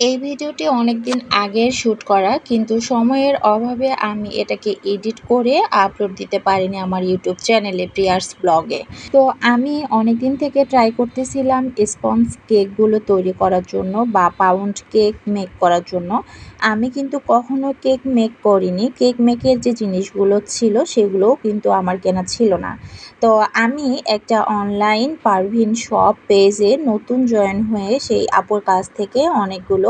এই ভিডিওটি অনেক দিন আগের শ্যুট করা, কিন্তু সময়ের অভাবে আমি এটাকে এডিট করে আপলোড দিতে পারিনি আমার ইউটিউব চ্যানেলে প্রিয়ার্স ব্লগে। তো আমি অনেক দিন থেকে ট্রাই করতেছিলাম স্পঞ্জ কেকগুলো তৈরি করার জন্য বা পাউন্ড কেক মেক করার জন্য। আমি কিন্তু কখনো কেক মেক করিনি। কেক মেকের যে জিনিসগুলো ছিল সেগুলোও কিন্তু আমার কেনা ছিল না। তো আমি একটা অনলাইন পারভিন শপ পেজে নতুন জয়েন হয়ে সেই আপুর কাছ থেকে অনেকগুলো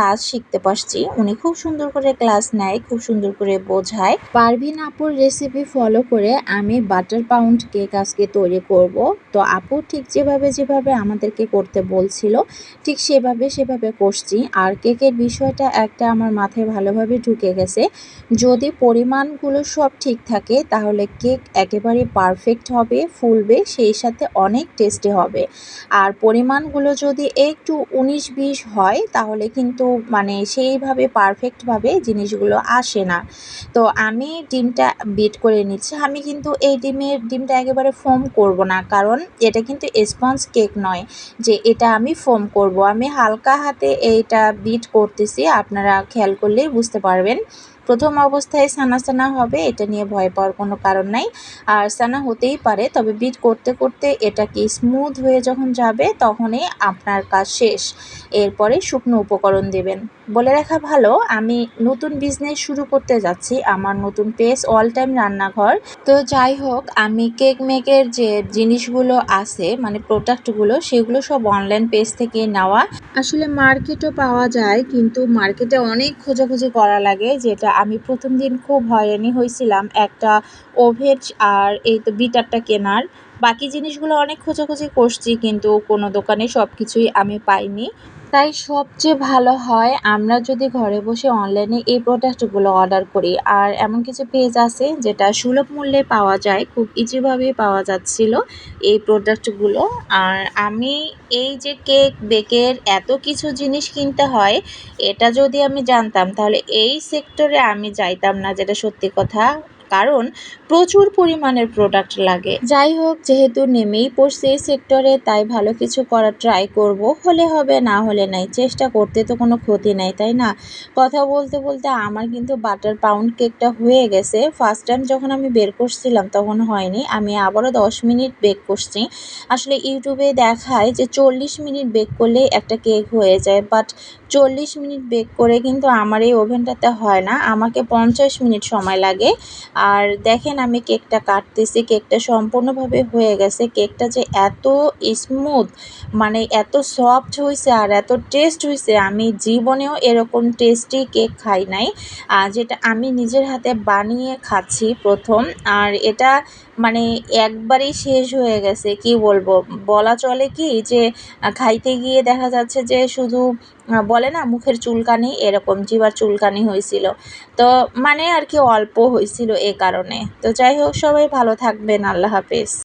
কাজ শিখতে পারছি। উনি খুব সুন্দর করে ক্লাস নেয়, খুব সুন্দর করে বোঝায়। পারভিন আপুর রেসিপি ফলো করে আমি বাটার পাউন্ড কেক আজকে তৈরি করব। তো আপু ঠিক যেভাবে যেভাবে আমাদেরকে করতে বলছিল, ঠিক সেভাবে সেভাবে করছি। আর কেকের বিষয়টা একটা আমার মাথায় ভালোভাবে ঢুকে গেছে। যদি পরিমাণগুলো সব ঠিক থাকে, তাহলে কেক একেবারে পারফেক্ট হবে, ফুলবে, সেই সাথে অনেক টেস্টি হবে। আর পরিমাণগুলো যদি একটু উনিশ বিশ হয়, তাহলে কিন্তু মানে সেইভাবে পারফেক্টভাবে জিনিসগুলো আসে না। তো আমি ডিমটা বিট করে নিচ্ছি। আমি কিন্তু এই ডিমের ডিমটা একেবারে ফোম করব না। কারণ এটা কিন্তু স্পঞ্জ কেক নয় যে এটা আমি ফোম করব। আমি হালকা হাতে এইটা বিট করতেছি। আপনারা খেয়াল করলেই বুঝতে পারবেন। প্রথম অবস্থায় সানা সানা হবে, এটা নিয়ে ভয় পাওয়ার কোনো কারণ নাই। আর সানা হতেই পারে, তবে বিট করতে করতে এটাকে স্মুথ হয়ে যখন যাবে, তখনই আপনার কাজ শেষ। এরপরে শুকনো উপকরণ দেবেন। বলে রাখা ভালো, আমি নতুন বিজনেস শুরু করতে যাচ্ছি, আমার নতুন পেজ অল টাইম রান্নাঘর। তো যাই হোক, আমি কেক মেকের যে জিনিসগুলো আছে মানে প্রোডাক্টগুলো সেগুলো সব অনলাইন পেজ থেকে নেওয়া। আসলে মার্কেটও পাওয়া যায়, কিন্তু মার্কেটে অনেক খোঁজাখুঁজি করা লাগে, যেটা আমি প্রথম দিন খুব হয়রানি হয়েছিলাম। একটা ওভেজ আর এই তো বিটারটা কেনার। বাকি জিনিসগুলো অনেক খোঁজাখুঁজি করছি, কিন্তু কোনো দোকানে সব কিছুই আমি পাইনি। তাই সবচেয়ে ভালো হয় আমরা যদি ঘরে বসে অনলাইনে এই প্রোডাক্টগুলো অর্ডার করি। আর এমন কিছু পেজ আছে যেটা সুলভ মূল্যে পাওয়া যায়, খুব ইজিভাবে পাওয়া যাচ্ছিল এই প্রোডাক্টগুলো আর আমি এই যে কেক বেকের এত কিছু জিনিস কিনতে হয়, এটা যদি আমি জানতাম, তাহলে এই সেক্টরে আমি যাইতাম না, যেটা সত্যি কথা। কারণ প্রচুর পরিমাণের প্রোডাক্ট লাগে। যাই হোক, যেহেতু নেমেই পড়ছে এই সেক্টরে তাই ভালো কিছু করার ট্রাই করব। হলে হবে, না হলে নাই। চেষ্টা করতে তো কোনো ক্ষতি নাই, তাই না? কথা বলতে বলতে আমার কিন্তু বাটার পাউন্ড কেকটা হয়ে গেছে। ফার্স্ট টাইম যখন আমি বের করছিলাম, তখন হয়নি। আমি আবারও দশ মিনিট বেক করছি। আসলে ইউটিউবে দেখায় যে চল্লিশ মিনিট বেক করলেই একটা কেক হয়ে যায়। বাট চল্লিশ মিনিট বেক করে কিন্তু আমার এই ওভেনটাতে হয় না। আমাকে পঞ্চাশ মিনিট সময় লাগে। আর দেখেন আমি কেকটা কাটতেছি, কেকটা সম্পূর্ণভাবে হয়ে গেছে। কেকটা যে এত স্মুথ মানে এত সফট হয়েছে আর এত টেস্ট হয়েছে আমি জীবনেও এরকম টেস্টি কেক খাই নাই। যেটা আমি নিজের হাতে বানিয়ে খাচ্ছি প্রথম, আর এটা মানে একবারেই শেষ হয়ে গেছে, কি বলব? বলা চলে কি যে, খাইতে গিয়ে দেখা যাচ্ছে যে শুধু বলে না মুখের চুলকানি এরকম জিবার চুলকানি হয়েছিল। তো মানে আর কি অল্প হয়েছিল এ কারণে। তো যাই হোক, সবাই ভালো থাকবেন, আল্লাহ হাফেজ।